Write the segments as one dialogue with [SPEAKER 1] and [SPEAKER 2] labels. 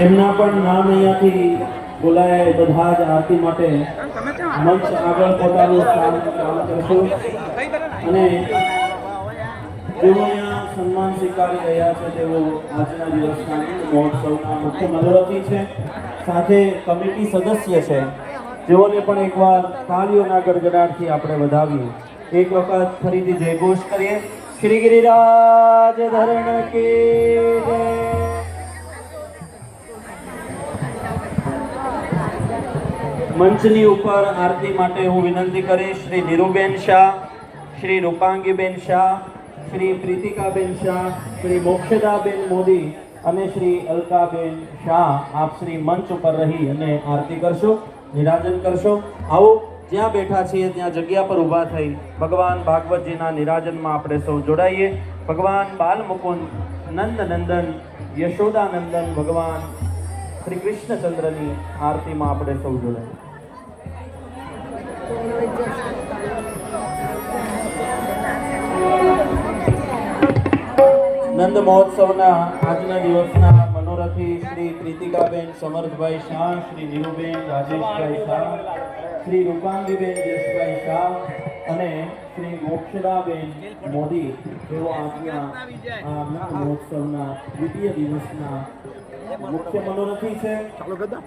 [SPEAKER 1] એમના પણ નામ અહીંયાથી બોલાય બધા જ આરતી માટે. મંચ આગળ પોતાનું સ્થાન કામ કરશું. અને સન્માન સ્વીકારી રહ્યા છે તેઓ આજના દિવસના મહોત્સવના મુખ્ય મનોરથી છે. સાથે કમિટી સદસ્ય છે. જેઓને પણ એકવાર તાળીઓના ગડગડાટથી આપણે વધાવીએ. એક વખત ફરીથી જયઘોષ કરીએ. શ્રી ગિરિરાજ ધરણ કે મંચની ઉપર આરતી માટે હું વિનંતી કરીશ. શ્રી નીરુબેન શાહ, શ્રી રૂપાંગીબેન શાહ, શ્રી પ્રીતિકાબેન શાહ, શ્રી મોક્ષદાબેન મોદી અને શ્રી અલકાબેન શાહ આપ શ્રી મંચ ઉપર રહી અને આરતી કરશો, નિરાજન કરશો. આવો, જ્યાં બેઠા છીએ ત્યાં જગ્યા પર ઊભા થઈ ભગવાન ભાગવતજીના નિરાજનમાં આપણે સૌ જોડાઈએ. ભગવાન બાલ મુકુંદ નંદ નંદન યશોદાનંદન, ભગવાન શ્રી કૃષ્ણચંદ્રની આરતીમાં આપણે સૌ જોડાઈએ. નંદ મહોત્સવના આજના દિવસના મનોરથી શ્રી પ્રીતિકાબેન સમર્થભાઈ શાહ શ્રી નીરુબેન રાજેશભાઈ શાહ શ્રી રૂપાંગીબેન યશભાઈ શાહ અને શ્રી મોક્ષદાબેન મોદી તેઓ આજના આનંદ મહોત્સવના દ્વિતીય દિવસના મુખ્ય મનોરથી છે.
[SPEAKER 2] ચાલુ કરી દો.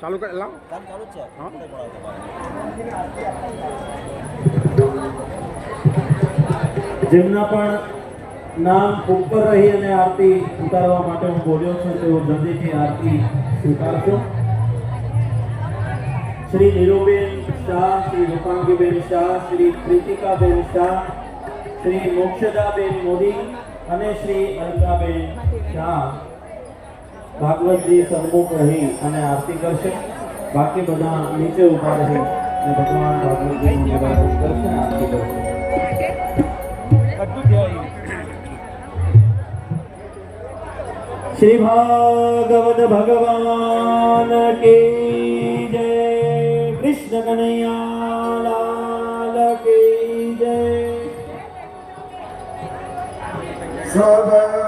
[SPEAKER 2] ચાલુ કરી લાવ
[SPEAKER 3] ચાલુ છે
[SPEAKER 1] જેમના પણ નામ ઉપર રહી અને આરતી ઉતારવા માટે હું બોલ્યો છું તેઓ જલ્દીથી આરતી સ્વીકારશો. શ્રી નીરુબેન શાહ, શ્રી રૂપાંગીબેન શાહ, શ્રી પ્રીતિકાબેન શાહ, શ્રી મોક્ષદાબેન મોદી અને શ્રી અલકાબેન શાહ. ભાગવતજી સન્મુખ રહી અને આરતી કરશે. બાકી બધા નીચે ઊભા રહી અને ભગવાન ભાગવતજીનું કરશે આરતી કરશે. શ્રી ભાગવત ભગવાન કે જય કૃષ્ણ કનૈયા કે જય
[SPEAKER 2] સબ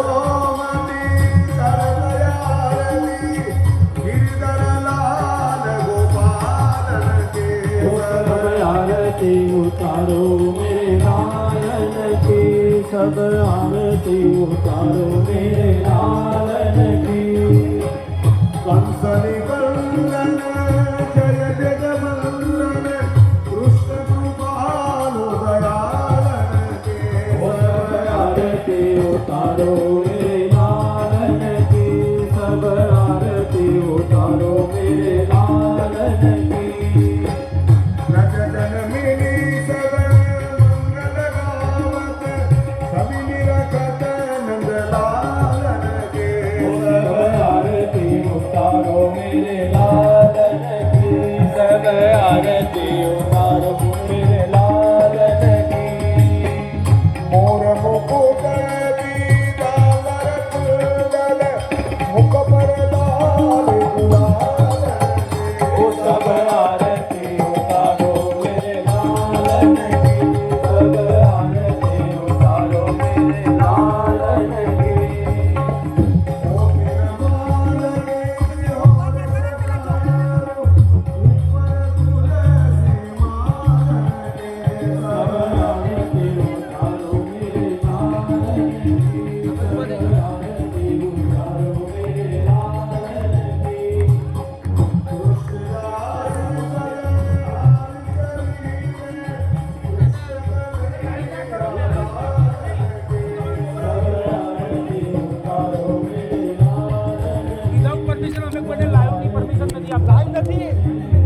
[SPEAKER 2] માત યશોમતી કરદયારતી ગિરધર લાલ ગોપાલ કે
[SPEAKER 1] સબ આરતી ઉતારો મેરે નારાયણ કી સબ આરતી ઉતારો મેરે નારાયણ કી
[SPEAKER 2] કંસની કંદન